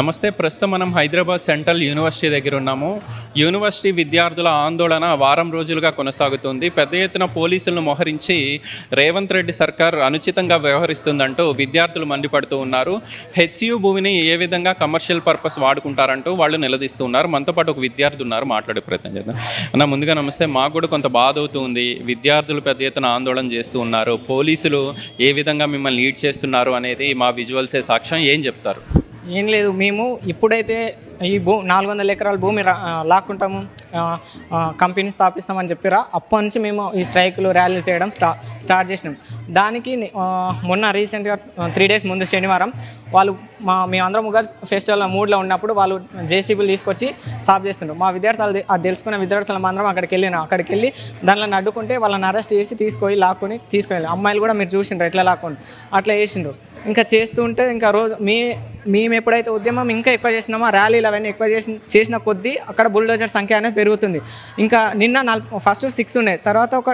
నమస్తే ప్రస్తుతం మనం హైదరాబాద్ సెంట్రల్ యూనివర్సిటీ దగ్గర ఉన్నాము. యూనివర్సిటీ విద్యార్థుల ఆందోళన వారం రోజులుగా కొనసాగుతుంది. పెద్ద ఎత్తున పోలీసులను మోహరించి రేవంత్ రెడ్డి సర్కార్ అనుచితంగా వ్యవహరిస్తుందంటూ విద్యార్థులు మండిపడుతూ ఉన్నారు. హెచ్యు భూమిని ఏ విధంగా కమర్షియల్ పర్పస్ వాడుకుంటారంటూ వాళ్ళు నిలదీస్తున్నారు మనతో పాటు ఒక విద్యార్థి ఉన్నారు. మాట్లాడే ప్రయత్నం చేద్దాం. అన్న ముందుగా నమస్తే. మాకు కూడా కొంత బాధ అవుతుంది. విద్యార్థులు పెద్ద ఎత్తున ఆందోళన చేస్తూ ఉన్నారు. పోలీసులు ఏ విధంగా మిమ్మల్ని లీడ్ చేస్తున్నారు అనేది మా విజువల్సే సాక్ష్యం. ఏం చెప్తారు? ఏం లేదు మేము ఇప్పుడైతే ఈ భూ నాలుగు వందల ఎకరాల భూమి రా- లాక్కుంటాము. కంపెనీ స్థాపిస్తామని చెప్పిరా. అప్పటి నుంచి మేము ఈ స్ట్రైకులు ర్యాలీలు చేయడం స్టా స్టార్ట్ చేసినాం. దానికి మొన్న రీసెంట్గా త్రీ డేస్ ముందు శనివారం వాళ్ళు మా మేమందరం ఉగాది ఫెస్టివల్ మూడ్లో ఉన్నప్పుడు వాళ్ళు జేసీబీలు తీసుకొచ్చి సాఫ్ చేస్తుండ్రు. మా విద్యార్థులు అది తెలుసుకున్న విద్యార్థులు అందరం అక్కడికి వెళ్ళినాం అక్కడికి వెళ్ళి దానిలో అడ్డుకుంటే వాళ్ళని అరెస్ట్ చేసి తీసుకొని లాక్కొని తీసుకొని అమ్మాయిలు కూడా మీరు చూసిండ్రు ఎట్లా లాక్కొని. అట్లా చేసిండ్రు. ఇంకా చేస్తుంటే ఇంకా రోజు మీ మేము ఎప్పుడైతే ఉద్యమం ఇంకా ఎక్కువ చేసినామో ర్యాలీలు అవన్నీ ఎక్కువ చేసిన చేసిన కొద్దీ అక్కడ బుల్డోజర్ సంఖ్య అనేది పెరుగుతుంది. ఇంకా నిన్న నల్ ఫస్ట్ సిక్స్ ఉన్నాయి. తర్వాత ఒక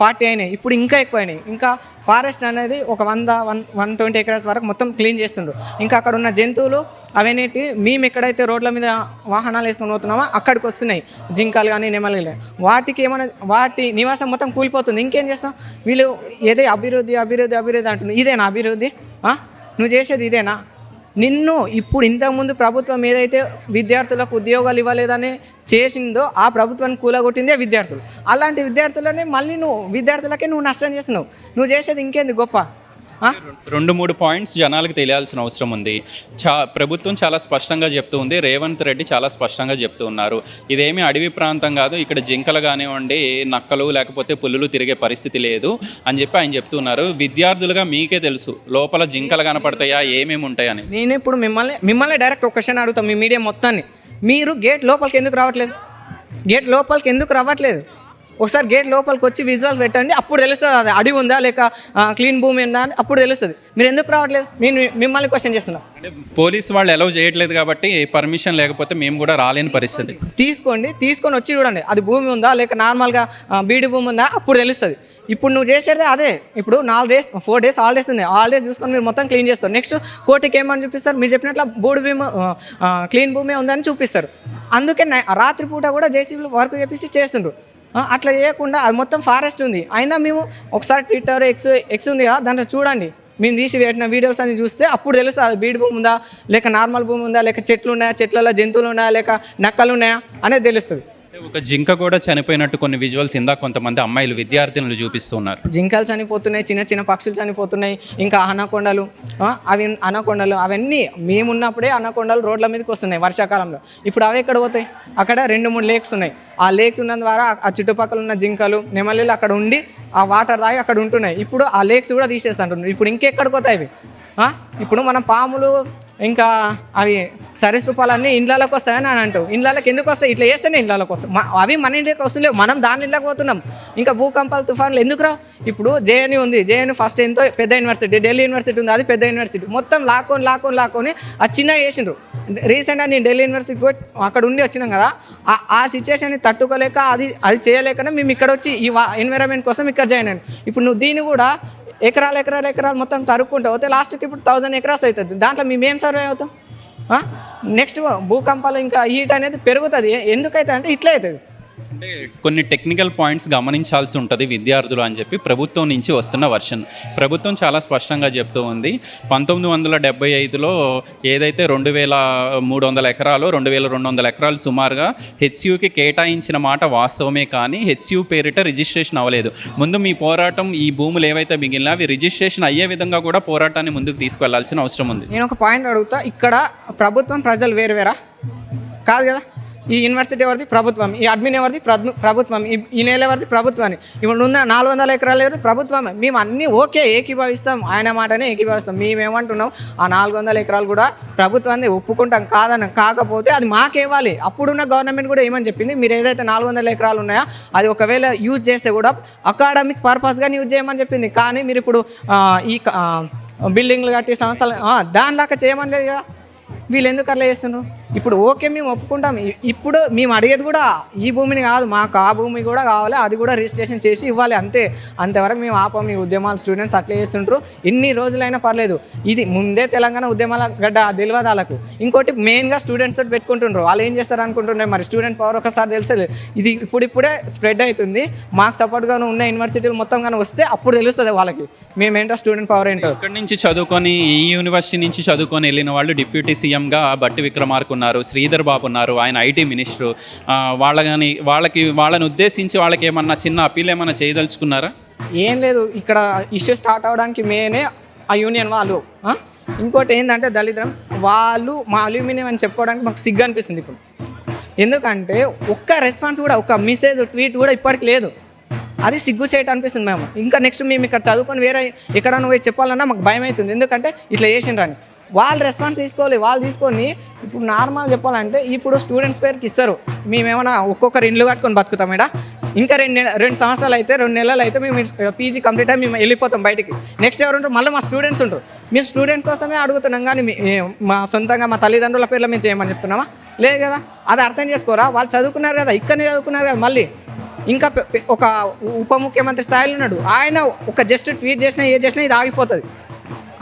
ఫార్టీ అయినాయి. ఇప్పుడు ఇంకా ఎక్కువైనాయి. ఇంకా ఫారెస్ట్ అనేది ఒక వంద వన్ వన్ ట్వంటీ ఎకరాస్ వరకు మొత్తం క్లీన్ చేస్తుండ్రు. ఇంకా అక్కడ ఉన్న జంతువులు అవన్నీ మేము ఎక్కడైతే రోడ్ల మీద వాహనాలు వేసుకొని పోతున్నామో అక్కడికి వస్తున్నాయి. జింకలు కానీ నెమలు కానీ. వాటికి ఏమైనా వాటి నివాసం మొత్తం కూలిపోతుంది. ఇంకేం చేస్తాం? వీళ్ళు ఏదే అభివృద్ధి అభివృద్ధి అభివృద్ధి అంటుంది ఇదేనా అభివృద్ధి? నువ్వు చేసేది ఇదేనా? నిన్ను ఇప్పుడు ఇంతకుముందు ప్రభుత్వం ఏదైతే విద్యార్థులకు ఉద్యోగాలు ఇవ్వలేదని చేసిందో ఆ ప్రభుత్వాన్ని కూలగొట్టిందే విద్యార్థులు. అలాంటి విద్యార్థులనే మళ్ళీ నువ్వు విద్యార్థులకే నువ్వు నష్టం చేస్తున్నావు. నువ్వు చేసేది ఇంకేంది? గొప్ప. రెండు మూడు పాయింట్స్ జనాలకు తెలియాల్సిన అవసరం ఉంది. చా ప్రభుత్వం చాలా స్పష్టంగా చెప్తూ ఉంది. రేవంత్ రెడ్డి చాలా స్పష్టంగా చెప్తూ ఉన్నారు. ఇదేమీ అడవి ప్రాంతం కాదు. ఇక్కడ జింకలు కానివ్వండి నక్కలు లేకపోతే పులులు తిరిగే పరిస్థితి లేదు అని చెప్పి ఆయన చెప్తున్నారు విద్యార్థులుగా మీకే తెలుసు. లోపల జింకలు కనపడతాయా? ఏమేమి ఉంటాయని? నేను ఇప్పుడు మిమ్మల్ని మిమ్మల్ని డైరెక్ట్ ఒక క్వశ్చన్ అడుగుతాం మీ మీడియా మొత్తాన్ని. మీరు గేట్ లోపలికి ఎందుకు రావట్లేదు? గేట్ లోపలికి ఎందుకు రావట్లేదు? ఒకసారి గేట్ లోపలికి వచ్చి విజువల్ పెట్టండి. అప్పుడు తెలుస్తుంది అది అడవి ఉందా లేక క్లీన్ భూమి ఉందా అని అప్పుడు తెలుస్తుంది. మీరు ఎందుకు రావట్లేదు? నేను మిమ్మల్ని క్వశ్చన్ చేస్తున్నా. పోలీసు వాళ్ళు అలౌ చేయట్లేదు కాబట్టి పర్మిషన్ లేకపోతే మేము కూడా రాలేని పరిస్థితి. తీసుకోండి తీసుకొని వచ్చి చూడండి. అది భూమి ఉందా లేక నార్మల్గా బీడి భూమి ఉందా అప్పుడు తెలుస్తుంది. ఇప్పుడు నువ్వు చేసేది అదే. ఇప్పుడు నాలుగు డేస్ ఫోర్ డేస్ హాలిడేస్ ఉంది హాలిడేస్ చూసుకొని మీరు మొత్తం క్లీన్ చేస్తారు. నెక్స్ట్ కోర్టుకి ఏమని చూపిస్తారు? మీరు చెప్పినట్లు బోర్డు భూమి క్లీన్ భూమి ఉందని చూపిస్తారు. అందుకే రాత్రిపూట కూడా జేసీబీలు వర్క్ చేపించి చేస్తుండ్రు. అట్లా చేయకుండా అది మొత్తం ఫారెస్ట్ ఉంది. అయినా మేము ఒకసారి ట్విట్టర్ ఎక్స్ ఎక్స్ ఉంది కదా దాంట్లో చూడండి. మేము తీసి పెట్టిన వీడియోస్ అన్ని చూస్తే అప్పుడు తెలుస్తుంది అది బీడ్ భూమి ఉందా లేక నార్మల్ భూమి ఉందా లేక చెట్లు ఉన్నాయా చెట్లలో జంతువులు ఉన్నాయా లేక నక్కలు ఉన్నాయా అనేది తెలుస్తుంది. ఒక జింక కూడా చనిపోయినట్టు కొన్ని విజువల్స్ ఇందా కొంతమంది అమ్మాయిలు విద్యార్థినులు చూపిస్తున్నారు. జింకలు చనిపోతున్నాయి చిన్న చిన్న పక్షులు చనిపోతున్నాయి ఇంకా అనకొండలు అవి అనకొండలు అవన్నీ మేమున్నప్పుడే అనకొండలు రోడ్ల మీదకి వస్తున్నాయి వర్షాకాలంలో. ఇప్పుడు అవి ఎక్కడ పోతాయి? అక్కడ రెండు మూడు లేక్స్ ఉన్నాయి. ఆ లేక్స్ ఉన్న ద్వారా ఆ చుట్టుపక్కల ఉన్న జింకలు నెమలిలు అక్కడ ఉండి ఆ వాటర్ తాగి అక్కడ ఉంటున్నాయి. ఇప్పుడు ఆ లేక్స్ కూడా తీసేస్తుంటున్నారు ఇప్పుడు ఇంకెక్కడికి పోతాయి ఇప్పుడు మనం పాములు ఇంకా అవి సరీసృపాలన్నీ ఇండ్లలోకి వస్తాయని అని అంటావు. ఇండ్లలోకి ఎందుకు వస్తాయి? ఇట్లా చేస్తేనే ఇండ్లలోకి వస్తాయి. అవి మన ఇంటికి వస్తున్నాయి మనం దాని ఇంట్లోకి పోతున్నాం. ఇంకా భూకంపాలు తుఫాన్లు ఎందుకు రా ఇప్పుడు జేఎన్యూ ఉంది. జేఎన్యూ ఫస్ట్ ఎంతో పెద్ద యూనివర్సిటీ ఢిల్లీ యూనివర్సిటీ ఉంది. అది పెద్ద యూనివర్సిటీ మొత్తం లాక్కొని లాక్కొని లాక్కొని అది చిన్నగా చేసిండ్రు. రీసెంట్గా నేను ఢిల్లీ యూనివర్సిటీ పోయి అక్కడ ఉండి వచ్చినాం కదా. ఆ- ఆ సిచ్యువేషన్ని తట్టుకోలేక అది అది చేయలేకనే మేము ఇక్కడ వచ్చి ఈ ఎన్విరాన్మెంట్ కోసం ఇక్కడ జాయిన్ అయ్యాను ఇప్పుడు నువ్వు దీన్ని కూడా ఎకరాలు ఎకరాలు ఎకరాలు మొత్తం తరుక్కుంటూ పోతే లాస్ట్కి ఇప్పుడు థౌజండ్ ఎకరాస్ అవుతుంది దాంట్లో మేమేం సర్వే అవుతాం? నెక్స్ట్ భూకంపాలు ఇంకా హీట్ అనేది పెరుగుతుంది. ఎందుకైతే అంటే ఇట్లా అవుతుంది. అంటే కొన్ని టెక్నికల్ పాయింట్స్ గమనించాల్సి ఉంటుంది విద్యార్థులు అని చెప్పి ప్రభుత్వం నుంచి వస్తున్న వర్షన్ ప్రభుత్వం చాలా స్పష్టంగా చెప్తూ ఉంది. పంతొమ్మిది వందల డెబ్బై ఐదులో ఏదైతే రెండు వేల మూడు వందల ఎకరాలు రెండు వేల రెండు వందల ఎకరాలు సుమారుగా హెచ్యుకి కేటాయించిన మాట వాస్తవమే కానీ హెచ్యు పేరిట రిజిస్ట్రేషన్ అవ్వలేదు. ముందు మీ పోరాటం ఈ భూములు ఏవైతే మిగిలినా అవి రిజిస్ట్రేషన్ అయ్యే విధంగా కూడా పోరాటాన్ని ముందుకు తీసుకెళ్ళాల్సిన అవసరం ఉంది. నేను ఒక పాయింట్ అడుగుతా. ఇక్కడ ప్రభుత్వం ప్రజలు వేరు వేరా? కాదు కదా? ఈ యూనివర్సిటీ ఎవరిది? ప్రభుత్వం. ఈ అడ్మిన్ ఎవరిది? ప్రభుత్వం. ఈ నేల ఎవరిది? ప్రభుత్వాన్ని. ఇప్పుడు ఉన్న నాలుగు వందల ఎకరాలు ఎవరిది? ప్రభుత్వమే. మేము అన్నీ ఓకే ఏకీభవిస్తాం. ఆయన మాటనే ఏకీభవిస్తాం. మేమేమంటున్నాం? ఆ నాలుగు వందల ఎకరాలు కూడా ప్రభుత్వాన్ని ఒప్పుకుంటాం కాదన్న కాకపోతే అది మాకేవ్వాలి. అప్పుడున్న గవర్నమెంట్ కూడా ఏమని చెప్పింది? మీరు ఏదైతే నాలుగు వందల ఎకరాలు ఉన్నాయో అది ఒకవేళ యూజ్ చేస్తే కూడా అకాడమిక్ పర్పస్గానే యూజ్ చేయమని చెప్పింది. కానీ మీరు ఇప్పుడు ఈ బిల్డింగ్లు కట్టి సంస్థలు దానిలాగా చేయమని లేదు కదా వీళ్ళు ఎందుకు అట్లా చేస్తున్నారు? ఇప్పుడు ఓకే మేము ఒప్పుకుంటాం. ఇప్పుడు మేము అడిగేది కూడా ఈ భూమిని కాదు మాకు ఆ భూమి కూడా కావాలి అది కూడా రిజిస్ట్రేషన్ చేసి ఇవ్వాలి అంతే. అంతవరకు మేము ఆపం ఈ ఉద్యమాలు స్టూడెంట్స్ అట్లా చేస్తుంటారు ఎన్ని రోజులైనా పర్లేదు. ఇది ముందే తెలంగాణ ఉద్యమాల గడ్డ తెలియదు వాళ్ళకు ఇంకోటి మెయిన్గా స్టూడెంట్స్ తోటి పెట్టుకుంటుండ్రు. వాళ్ళు ఏం చేస్తారు అనుకుంటున్నారు మరి స్టూడెంట్ పవర్ ఒకసారి తెలిసేది. ఇది ఇప్పుడిప్పుడే స్ప్రెడ్ అవుతుంది. మాకు సపోర్ట్గా ఉన్న యూనివర్సిటీలు మొత్తం కానీ వస్తే అప్పుడు తెలుస్తుంది వాళ్ళకి. మేమేంటో స్టూడెంట్ పవర్ ఏంటో. ఇక్కడి నుంచి చదువుకొని ఈ యూనివర్సిటీ నుంచి చదువుకొని వెళ్ళిన వాళ్ళు డిప్యూటీ సీఎంగా బట్టి విక్రమార్క ఉన్నారు శ్రీధర్ బాబు ఉన్నారు ఆయన ఐటీ మినిస్టరు. వాళ్ళ కానీ వాళ్ళకి వాళ్ళని ఉద్దేశించి వాళ్ళకి ఏమన్నా చిన్న అప్పీల్ ఏమన్నా చేయదలుచుకున్నారా? ఏం లేదు ఇక్కడ ఇష్యూ స్టార్ట్ అవడానికి మేనే ఆ యూనియన్ వాళ్ళు. ఇంకోటి ఏంటంటే దళిద్రం వాళ్ళు మా అల్యూమినియం అని చెప్పుకోవడానికి మాకు సిగ్గు అనిపిస్తుంది ఇప్పుడు. ఎందుకంటే ఒక్క రెస్పాన్స్ కూడా ఒక మెసేజ్ ట్వీట్ కూడా ఇప్పటికి లేదు. అది సిగ్గు చేయటం అనిపిస్తుంది మేము ఇంకా నెక్స్ట్ మేము ఇక్కడ చదువుకొని వేరే ఎక్కడన్నా పోయి చెప్పాలన్నా మాకు భయం అవుతుంది ఎందుకంటే ఇట్లా చేసిండ్రని వాళ్ళు రెస్పాన్స్ తీసుకోవాలి వాళ్ళు తీసుకొని ఇప్పుడు నార్మల్ చెప్పాలంటే ఇప్పుడు స్టూడెంట్స్ పేరుకి ఇస్తారు. మేమేమైనా ఒక్కొక్కరు ఇండ్లు కట్టుకొని బతుకుతాం ఇక్కడ ఇంకా రెండు రెండు సంవత్సరాలు అయితే రెండు నెలలు అయితే మేము పీజీ కంప్లీట్ అయ్యి మేము వెళ్ళిపోతాం బయటికి. నెక్స్ట్ ఎవరు ఉంటారు మళ్ళీ మా స్టూడెంట్స్ ఉంటారు. మేము స్టూడెంట్ కోసమే అడుగుతున్నాం కానీ మా సొంతంగా మా తల్లిదండ్రుల పేర్లు మేము చేయమని చెప్తున్నామా? లేదు కదా? అది అర్థం చేసుకోరా? వాళ్ళు చదువుకున్నారు కదా ఇక్కడనే చదువుకున్నారు కదా మళ్ళీ. ఇంకా ఒక ఉప ముఖ్యమంత్రి స్థాయిలో ఉన్నాడు. ఆయన ఒక జస్ట్ ట్వీట్ చేసినా ఏ చేసినా ఇది ఆగిపోతుంది.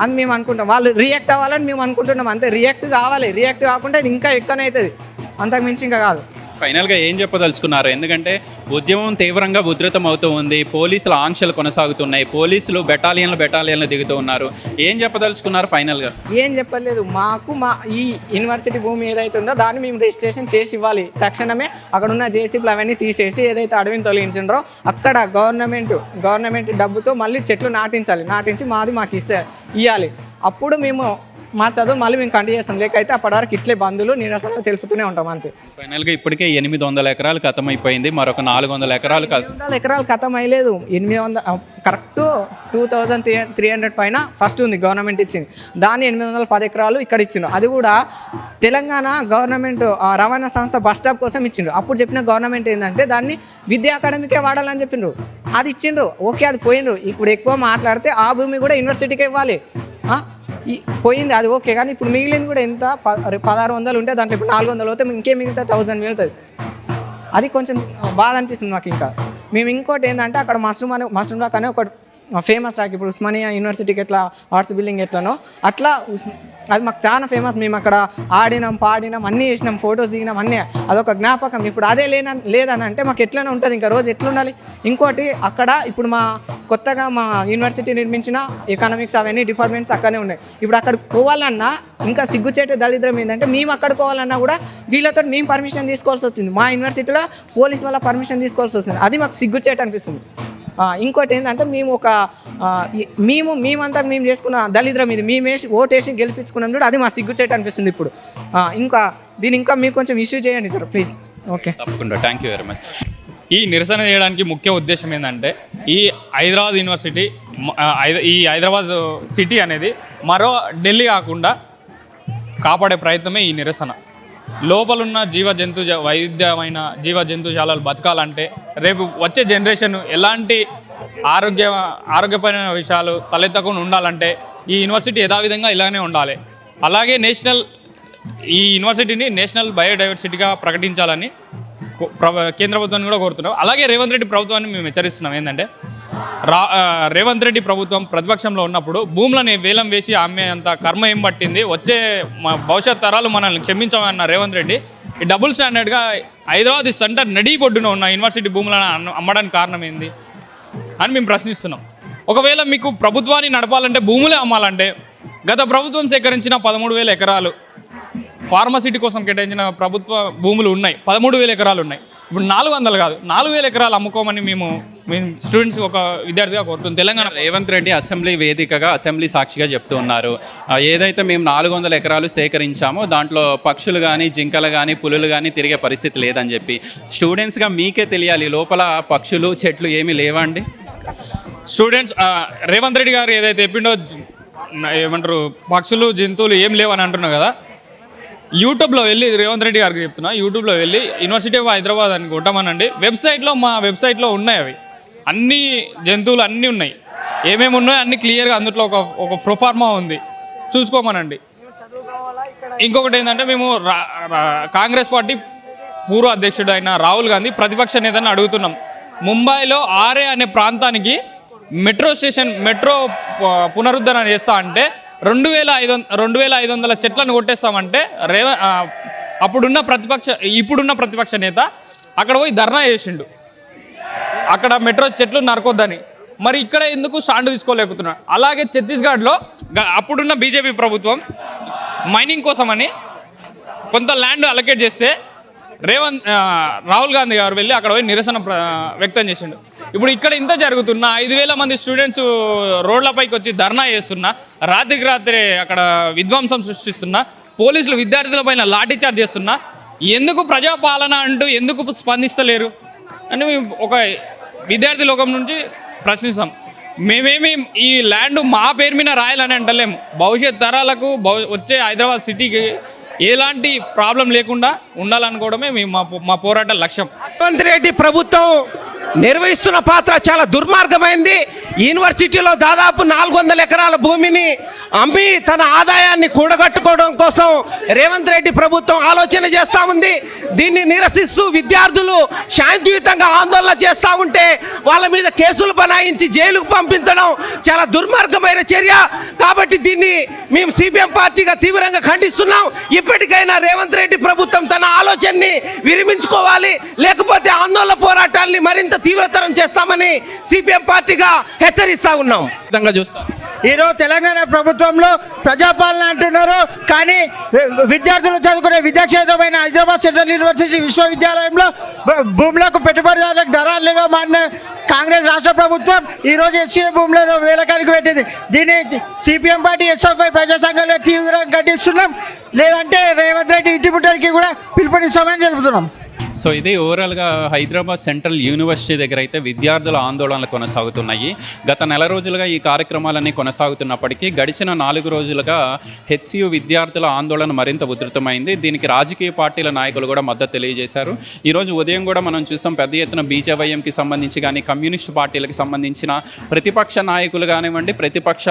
అని మేము అనుకుంటాం. వాళ్ళు రియాక్ట్ అవ్వాలని మేము అనుకుంటున్నాం. అంతే రియాక్ట్ కావాలి. రియాక్ట్ కాకుండా ఇది ఇంకా ఎక్కువనే అవుతుంది. అంతకు మించి ఇంకా కాదు. ఫైనల్గా ఏం చెప్పదలుచుకున్నారు? ఎందుకంటే ఉద్యమం తీవ్రంగా ఉధృతం అవుతూ ఉంది. పోలీసుల ఆంక్షలు కొనసాగుతున్నాయి. పోలీసులు బెటాలియన్లు బెటాలియన్లు దిగుతూ ఉన్నారు. ఏం చెప్పదలుచుకున్నారు ఫైనల్గా? ఏం చెప్పలేదు. మాకు మా ఈ యూనివర్సిటీ భూమి ఏదైతే ఉందో దాన్ని మేము రిజిస్ట్రేషన్ చేసి ఇవ్వాలి. తక్షణమే అక్కడ ఉన్న జేసీబీలు అవన్నీ తీసేసి ఏదైతే అడవిని తొలగించిండ్రో అక్కడ గవర్నమెంట్ గవర్నమెంట్ డబ్బుతో మళ్ళీ చెట్లు నాటించాలి. నాటించి మాది మాకు ఇస్తే ఇవ్వాలి అప్పుడు మేము మా చదువు మళ్ళీ మేము కంటిన్యూ చేస్తాం. లేకైతే అప్పటివరకు ఇట్లే బంధువులు నిరసనలు తెలుపుతూనే ఉంటాం అంతే. ఫైనల్గా ఇప్పటికే ఎనిమిది వందల ఎకరాలు ఖతమైపోయింది మరొక నాలుగు వందల ఎకరాలు ఎనిమిది వందల ఎకరాలు ఖతం అయ్యలేదు ఎనిమిది వందల correct two thousand three three hundred పైన ఫస్ట్ ఉంది గవర్నమెంట్ ఇచ్చింది. దాన్ని ఎనిమిది వందల పది ఎకరాలు ఇక్కడ ఇచ్చిండు అది కూడా తెలంగాణ గవర్నమెంట్ ఆ రవాణా సంస్థ బస్ స్టాప్ కోసం ఇచ్చిండ్రు. అప్పుడు చెప్పిన గవర్నమెంట్ ఏంటంటే దాన్ని విద్యా అకాడమీకే వాడాలని చెప్పిండ్రు అది ఇచ్చిండ్రు. ఓకే అది పోయిండ్రు. ఇప్పుడు ఎక్కువ మాట్లాడితే ఆ భూమి కూడా యూనివర్సిటీకే ఇవ్వాలి. పోయింది అది ఓకే. కానీ ఇప్పుడు మిగిలింది కూడా ఎంత? పదహారు వందలు ఉంటే దాంట్లో ఇప్పుడు నాలుగు వందలు అవుతే ఇంకే మిగిలితే థౌజండ్ మిగులుతుంది. అది కొంచెం బాధ అనిపిస్తుంది మాకు ఇంకా. మేము ఇంకోటి ఏంటంటే అక్కడ మష్రూమ్ అనే మష్రూమ్ రాక్ అనే ఒక ఫేమస్ రాక్ ఇప్పుడు ఉస్మానియా యూనివర్సిటీకి ఎట్లా ఆర్ట్స్ బిల్డింగ్ ఎట్లానో అట్లా ఉస్- అది మాకు చాలా ఫేమస్ మేము అక్కడ ఆడినాం పాడినాం అన్నీ చేసినాం ఫొటోస్ దిగినాం అన్నీ. అదొక జ్ఞాపకం. ఇప్పుడు అదే లేన లేదని అంటే మాకు ఎట్లనే ఉంటుంది. ఇంకా రోజు ఎట్లుండాలి? ఇంకోటి అక్కడ ఇప్పుడు మా కొత్తగా మా యూనివర్సిటీ నిర్మించిన ఎకనామిక్స్ అవన్నీ డిపార్ట్మెంట్స్ అక్కడనే ఉన్నాయి. ఇప్పుడు అక్కడికి పోవాలన్నా ఇంకా సిగ్గుచేటే దళిద్రం ఏంటంటే మేము అక్కడికి పోవాలన్నా కూడా వీళ్ళతో మేము పర్మిషన్ తీసుకోవాల్సి వస్తుంది మా యూనివర్సిటీలో పోలీస్ వల్ల పర్మిషన్ తీసుకోవాల్సి వస్తుంది అది మాకు సిగ్గుచేట అనిపిస్తుంది. ఇంకోటి ఏంటంటే మేము ఒక మేము మేమంతా మేము చేసుకున్న దళిద్రం ఇది మేమేసి ఓటేసి గెలిపించుకున్నాం కూడా అది మా సిగ్గుచేట అనిపిస్తుంది ఇప్పుడు. ఇంకా దీని ఇంకా మీరు కొంచెం ఇష్యూ చేయండి సార్ ప్లీజ్ ఓకే తప్పకుండా థ్యాంక్ యూ వెరీ మచ్ ఈ నిరసన చేయడానికి ముఖ్య ఉద్దేశం ఏంటంటే ఈ హైదరాబాద్ యూనివర్సిటీ ఈ హైదరాబాద్ సిటీ అనేది మరో ఢిల్లీ కాకుండా కాపాడే ప్రయత్నమే ఈ నిరసన. లోపలున్న జీవ జంతు వైవిధ్యమైన జీవ జంతుజాలాలు బతకాలంటే రేపు వచ్చే జనరేషన్ ఎలాంటి ఆరోగ్య ఆరోగ్యపరమైన విషయాలు తలెత్తకుండా ఉండాలంటే ఈ యూనివర్సిటీ యథావిధంగా ఇలానే ఉండాలి. అలాగే నేషనల్ ఈ యూనివర్సిటీని నేషనల్ బయోడైవర్సిటీగా ప్రకటించాలని కేంద్ర ప్రభుత్వాన్ని కూడా కోరుతున్నాం. అలాగే రేవంత్ రెడ్డి ప్రభుత్వాన్ని మేము హెచ్చరిస్తున్నాం. ఏంటంటే రా రేవంత్ రెడ్డి ప్రభుత్వం ప్రతిపక్షంలో ఉన్నప్పుడు భూములని వేలం వేసి అమ్మే అంత కర్మ ఏం పట్టింది? వచ్చే భవిష్యత్ తరాలు మనల్ని క్షమించామన్న రేవంత్ రెడ్డి ఈ డబుల్ స్టాండర్డ్గా హైదరాబాద్ సెంటర్ నడిబొడ్డున ఉన్న యూనివర్సిటీ భూములను అమ్మడానికి కారణం ఏంది? అని మేము ప్రశ్నిస్తున్నాం. ఒకవేళ మీకు ప్రభుత్వాన్ని నడపాలంటే భూములే అమ్మాలంటే గత ప్రభుత్వం సేకరించిన పదమూడు వేల ఎకరాలు ఫార్మసిటీ కోసం కేటాయించిన ప్రభుత్వ భూములు ఉన్నాయి. పదమూడు వేల ఎకరాలు ఉన్నాయి. ఇప్పుడు నాలుగు వందలు కాదు నాలుగు వేల ఎకరాలు అమ్ముకోమని మేము మేము స్టూడెంట్స్ ఒక విద్యార్థిగా కోరుతున్నాం తెలంగాణ రేవంత్ రెడ్డి అసెంబ్లీ వేదికగా అసెంబ్లీ సాక్షిగా చెప్తూ ఉన్నారు. ఏదైతే మేము నాలుగు వందల ఎకరాలు సేకరించామో దాంట్లో పక్షులు కానీ జింకలు కానీ పులులు కానీ తిరిగే పరిస్థితి లేదని చెప్పి. స్టూడెంట్స్గా మీకే తెలియాలి లోపల పక్షులు చెట్లు ఏమీ లేవా అండి? స్టూడెంట్స్ రేవంత్ రెడ్డి గారు ఏదైతే చెప్పిండో ఏమంటారు పక్షులు జంతువులు ఏం లేవని అంటున్నారు కదా? యూట్యూబ్లో వెళ్ళి రేవంత్ రెడ్డి గారికి చెప్తున్నా యూట్యూబ్లో వెళ్ళి యూనివర్సిటీ ఆఫ్ హైదరాబాద్ అని కొట్టమనండి. వెబ్సైట్లో మా వెబ్సైట్లో ఉన్నాయి అవి. అన్ని జంతువులు అన్నీ ఉన్నాయి. ఏమేమి ఉన్నాయో అన్ని క్లియర్గా అందులో ఒక ఒక ప్రొఫార్మా ఉంది. చూసుకోమనండి. ఇంకొకటి ఏంటంటే మేము రా- కాంగ్రెస్ పార్టీ పూర్వ అధ్యక్షుడు అయిన రాహుల్ గాంధీ ప్రతిపక్ష నేతను అడుగుతున్నాం. ముంబైలో ఆర్ఏ అనే ప్రాంతానికి మెట్రో స్టేషన్ మెట్రో పునరుద్ధరణ చేస్తా అంటే రెండు వేల ఐదు వంద రెండు వేల ఐదు వందల చెట్లను కొట్టేస్తామంటే రేవ అప్పుడున్న ప్రతిపక్ష ఇప్పుడున్న ప్రతిపక్ష నేత అక్కడ పోయి ధర్నా చేసిండు. అక్కడ మెట్రో చెట్లు నరకొద్దని. మరి ఇక్కడ ఎందుకు స్టాండ్ తీసుకోలేకపోతున్నారు? అలాగే ఛత్తీస్గఢ్లో అప్పుడున్న బీజేపీ ప్రభుత్వం మైనింగ్ కోసమని కొంత ల్యాండ్ అలొకేట్ చేస్తే రేవంత్ రాహుల్ గాంధీ గారు వెళ్ళి అక్కడ పోయి నిరసన ప్ర- వ్యక్తం చేసిండు. ఇప్పుడు ఇక్కడ ఇంత జరుగుతున్న ఐదు వేల మంది స్టూడెంట్స్ రోడ్లపైకి వచ్చి ధర్నా చేస్తున్నా రాత్రికి రాత్రి అక్కడ విధ్వంసం సృష్టిస్తున్నా పోలీసులు విద్యార్థులపైన లాఠీ చార్జ్ చేస్తున్నా ఎందుకు ప్రజాపాలన అంటూ ఎందుకు స్పందిస్తలేరు? అని మేము ఒక విద్యార్థి లోకం నుంచి ప్రశ్నిస్తాం. మేమేమి ఈ ల్యాండ్ మా పేరు మీద రాయాలని అంటలేము. భవిష్యత్ తరాలకు వచ్చే హైదరాబాద్ సిటీకి ఎలాంటి ప్రాబ్లం లేకుండా ఉండాలనుకోవడమే మేము మా మా పోరాట లక్ష్యం. రేవంత్ రెడ్డి ప్రభుత్వం నిర్వహిస్తున్న పాత్ర చాలా దుర్మార్గమైంది. యూనివర్సిటీలో దాదాపు నాలుగు వందల ఎకరాల భూమిని అమ్మి తన ఆదాయాన్ని కూడగట్టుకోవడం కోసం రేవంత్ రెడ్డి ప్రభుత్వం ఆలోచన చేస్తూ ఉంది. దీన్ని నిరసిస్తూ విద్యార్థులు శాంతియుతంగా ఆందోళన చేస్తూ ఉంటే వాళ్ళ మీద కేసులు బనాయించి జైలుకు పంపించడం చాలా దుర్మార్గమైన చర్య. కాబట్టి దీన్ని మేము సిపిఎం పార్టీగా తీవ్రంగా ఖండిస్తున్నాం. ఇప్పటికైనా రేవంత్ రెడ్డి ప్రభుత్వం తన ఆలోచనని విరమించుకోవాలి. లేకపోతే ఆందోళన పోరాటాల్ని మరింత తీవ్రతరం చేస్తామని సిపిఎం పార్టీగా హెచ్చరిస్తా ఉన్నాం. విధంగా చూస్తారు ఈరోజు తెలంగాణ ప్రభుత్వంలో ప్రజాపాలన అంటున్నారు. కానీ విద్యార్థులు చదువుకునే విద్యాక్షేత్రమైన హైదరాబాద్ సెంట్రల్ యూనివర్సిటీ విశ్వవిద్యాలయంలో భూములకు పెట్టుబడిదారులకు ధరాలుగా మారిన కాంగ్రెస్ రాష్ట్ర ప్రభుత్వం ఈరోజు ఎస్సీ భూములను వేలకానికి పెట్టింది. దీన్ని సిపిఎం పార్టీ ఎస్ఎఫ్ఐ ప్రజా సంఘాలు తీవ్రంగా ఖండిస్తున్నాం. లేదంటే రేవంత్ రెడ్డి ఇంటి ముట్టడికి కూడా పిలుపునిస్తామని తెలుపుతున్నాం సో ఇది ఓవరాల్గా హైదరాబాద్ సెంట్రల్ యూనివర్సిటీ దగ్గర అయితే విద్యార్థుల ఆందోళనలు కొనసాగుతున్నాయి. గత నెల రోజులుగా ఈ కార్యక్రమాలన్నీ కొనసాగుతున్నప్పటికీ గడిచిన నాలుగు రోజులుగా హెచ్సియు విద్యార్థుల ఆందోళన మరింత ఉధృతమైంది. దీనికి రాజకీయ పార్టీల నాయకులు కూడా మద్దతు తెలియజేశారు. ఈరోజు ఉదయం కూడా మనం చూసాం పెద్ద ఎత్తున బీజేవైఎంకి సంబంధించి కానీ కమ్యూనిస్ట్ పార్టీలకు సంబంధించిన ప్రతిపక్ష నాయకులు కానివ్వండి ప్రతిపక్ష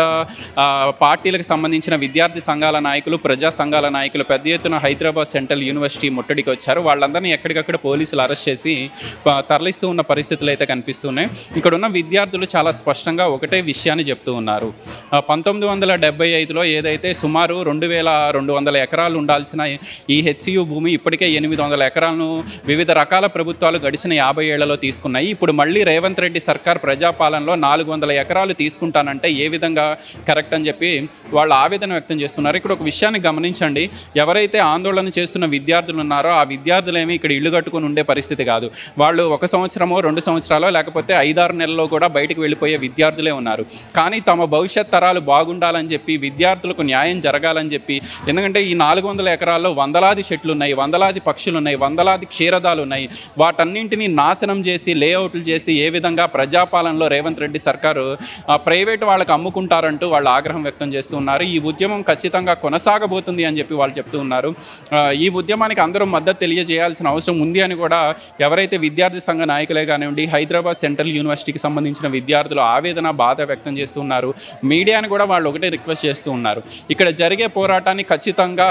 పార్టీలకు సంబంధించిన విద్యార్థి సంఘాల నాయకులు ప్రజా సంఘాల నాయకులు పెద్ద ఎత్తున హైదరాబాద్ సెంట్రల్ యూనివర్సిటీ ముట్టడికి వచ్చారు. వాళ్ళందరినీ ఎక్కడికక్కడ పోలీసులు అరెస్ట్ చేసి తరలిస్తూ ఉన్న పరిస్థితులు అయితే కనిపిస్తున్నాయి. ఇక్కడ ఉన్న విద్యార్థులు చాలా స్పష్టంగా ఒకటే విషయాన్ని చెప్తూ ఉన్నారు. పంతొమ్మిది వందల డెబ్బై ఐదులో ఏదైతే సుమారు రెండు వేల రెండు వందల ఎకరాలు ఉండాల్సిన ఈ హెచ్సియు భూమి ఇప్పటికే ఎనిమిది వందల ఎకరాలను వివిధ రకాల ప్రభుత్వాలు గడిచిన యాభై ఏళ్ళలో తీసుకున్నాయి. ఇప్పుడు మళ్ళీ రేవంత్ రెడ్డి సర్కార్ ప్రజాపాలనలో నాలుగు వందల ఎకరాలు తీసుకుంటానంటే ఏ విధంగా కరెక్ట్ అని చెప్పి వాళ్ళు ఆవేదన వ్యక్తం చేస్తున్నారు. ఇక్కడ ఒక విషయాన్ని గమనించండి. ఎవరైతే ఆందోళన చేస్తున్న విద్యార్థులు ఉన్నారో ఆ విద్యార్థులేమి ఇక్కడ ఇల్లు కట్టుకొని ఉండే పరిస్థితి కాదు. వాళ్ళు ఒక సంవత్సరమో రెండు సంవత్సరాలో లేకపోతే ఐదారు నెలల్లో కూడా బయటకు వెళ్ళిపోయే విద్యార్థులే ఉన్నారు. కానీ తమ భవిష్యత్ తరాలు బాగుండాలని చెప్పి విద్యార్థులకు న్యాయం జరగాలని చెప్పి ఎందుకంటే ఈ నాలుగు వందల ఎకరాల్లో వందలాది చెట్లు ఉన్నాయి వందలాది పక్షులు ఉన్నాయి వందలాది క్షీరదాలు ఉన్నాయి వాటన్నింటినీ నాశనం చేసి లేఅవుట్లు చేసి ఏ విధంగా ప్రజాపాలనలో రేవంత్ రెడ్డి సర్కారు ప్రైవేట్ వాళ్ళకి అమ్ముకుంటారంటూ వాళ్ళు ఆగ్రహం వ్యక్తం చేస్తూ ఉన్నారు. ఈ ఉద్యమం ఖచ్చితంగా కొనసాగబోతుంది అని చెప్పి వాళ్ళు చెప్తూ ఉన్నారు. ఈ ఉద్యమానికి అందరూ మద్దతు తెలియజేయాల్సిన అవసరం ఉంది అని కూడా ఎవరైతే విద్యార్థి సంఘ నాయకులే కానివ్వండి హైదరాబాద్ సెంట్రల్ యూనివర్సిటీకి సంబంధించిన విద్యార్థులు ఆవేదన బాధ వ్యక్తం చేస్తున్నారు మీడియాని కూడా వాళ్ళు ఒకటే రిక్వెస్ట్ చేస్తూ ఉన్నారు. ఇక్కడ జరిగే పోరాటాన్ని ఖచ్చితంగా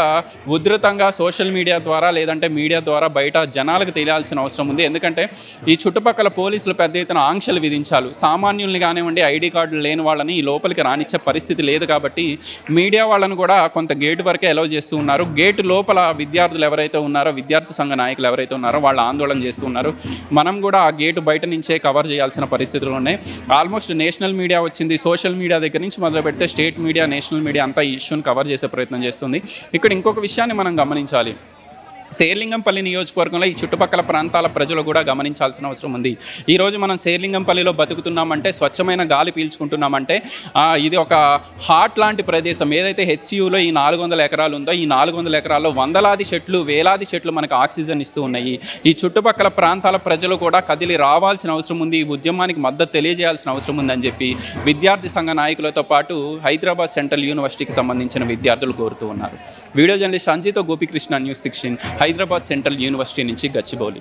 ఉధృతంగా సోషల్ మీడియా ద్వారా లేదంటే మీడియా ద్వారా బయట జనాలకు తెలియాల్సిన అవసరం ఉంది. ఎందుకంటే ఈ చుట్టుపక్కల పోలీసులు పెద్ద ఎత్తున ఆంక్షలు విధించాలి. సామాన్యుల్ని కానివ్వండి ఐడి కార్డులు లేని వాళ్ళని ఈ లోపలికి రానిచ్చే పరిస్థితి లేదు కాబట్టి మీడియా వాళ్ళని కూడా కొంత గేటు వరకే అలౌ చేస్తూ ఉన్నారు. గేటు లోపల విద్యార్థులు ఎవరైతే ఉన్నారో విద్యార్థి సంఘ నాయకులు ఎవరైతే ఉన్నారో వాళ్ళు ఆందోళన చేస్తూ ఉన్నారు మనం కూడా ఆ గేటు బయట నుంచే కవర్ చేయాల్సిన పరిస్థితులు ఉన్నాయి. ఆల్మోస్ట్ నేషనల్ మీడియా వచ్చింది. సోషల్ మీడియా దగ్గర నుంచి మొదలు పెడితే స్టేట్ మీడియా నేషనల్ మీడియా అంతా ఈ ఇష్యూని కవర్ చేసే ప్రయత్నం చేస్తుంది. ఇక్కడ ఇంకొక విషయాన్ని మనం గమనించాలి. శేర్లింగంపల్లి నియోజకవర్గంలో ఈ చుట్టుపక్కల ప్రాంతాల ప్రజలు కూడా గమనించాల్సిన అవసరం ఉంది. ఈరోజు మనం శేర్లింగంపల్లిలో బతుకుతున్నామంటే స్వచ్ఛమైన గాలి పీల్చుకుంటున్నామంటే ఇది ఒక హాట్ లాంటి ప్రదేశం. ఏదైతే హెచ్సియులో ఈ నాలుగు వందల ఎకరాలు ఉందో ఈ నాలుగు వందల ఎకరాల్లో వందలాది చెట్లు వేలాది చెట్లు మనకు ఆక్సిజన్ ఇస్తూ ఉన్నాయి. ఈ చుట్టుపక్కల ప్రాంతాల ప్రజలు కూడా కదిలి రావాల్సిన అవసరం ఉంది. ఈ ఉద్యమానికి మద్దతు తెలియజేయాల్సిన అవసరం ఉందని చెప్పి విద్యార్థి సంఘ నాయకులతో పాటు హైదరాబాద్ సెంట్రల్ యూనివర్సిటీకి సంబంధించిన విద్యార్థులు కోరుతూ ఉన్నారు. Video journalist సంజీతో Gopikrishna news sixteen Hyderabad central university నుంచి గచ్చిబౌలి.